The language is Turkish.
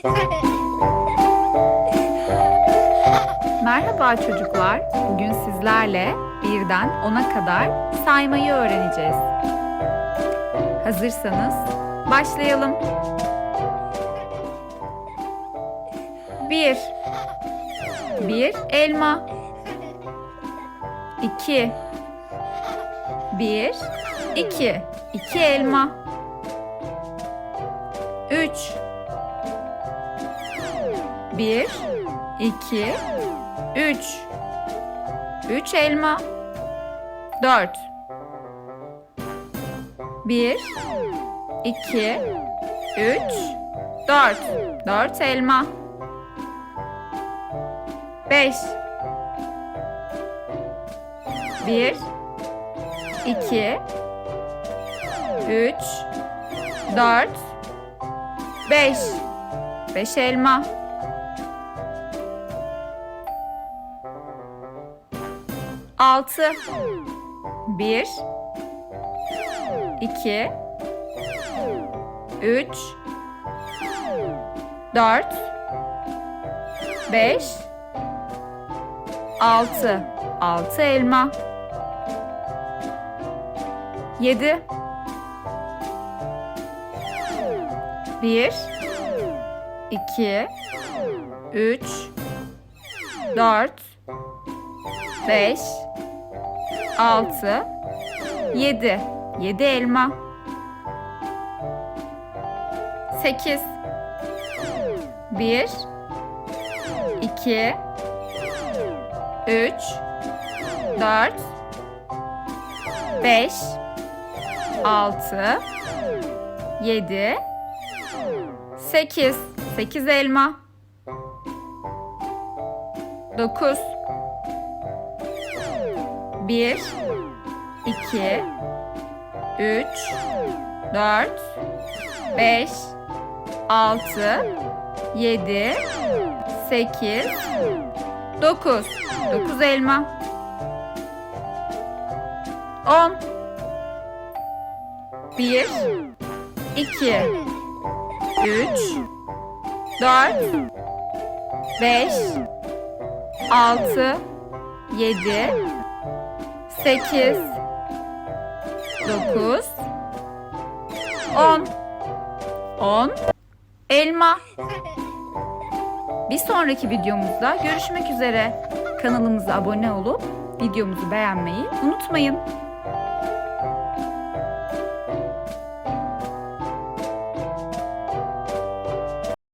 Merhaba çocuklar. Bugün sizlerle birden 10'a kadar saymayı öğreneceğiz. Hazırsanız başlayalım. 1 Bir elma 2 Bir, iki, iki elma 3 Bir, iki, üç. Üç elma. Dört. Bir, iki, üç, dört. Dört elma. Beş. Bir, iki, üç, dört, beş. Beş elma. Altı. Bir. iki, Üç. Dört. Beş. Altı. Altı elma. Yedi. Bir. iki, Üç. Dört. Beş. Altı. Yedi. Yedi elma. Sekiz. Bir. iki, Üç. Dört. Beş. Altı. Yedi. Sekiz. Sekiz elma. Dokuz. Bir. 2 3 4 5 6 7 8 9 9 elma 10 1 2 3 4 5 6 7 8 9 10 10 Elma. Bir sonraki videomuzda görüşmek üzere. Kanalımıza abone olup videomuzu beğenmeyi unutmayın.